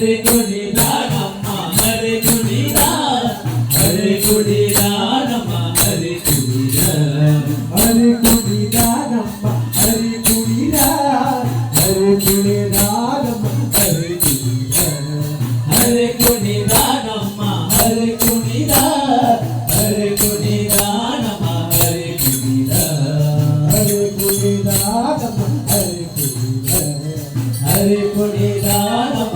హరి గుడి రామ హరి గుడి హరి గుడి రామ హరి గుడి హరి గుడి రామ హరి గుడి హరి గుడి రామ హరి గుడి హరి గుడి రామ హరి గుడి హరి గుడి రామ హరి గుడి హరి గుడి రామ హరి గుడి హరి గుడి రామ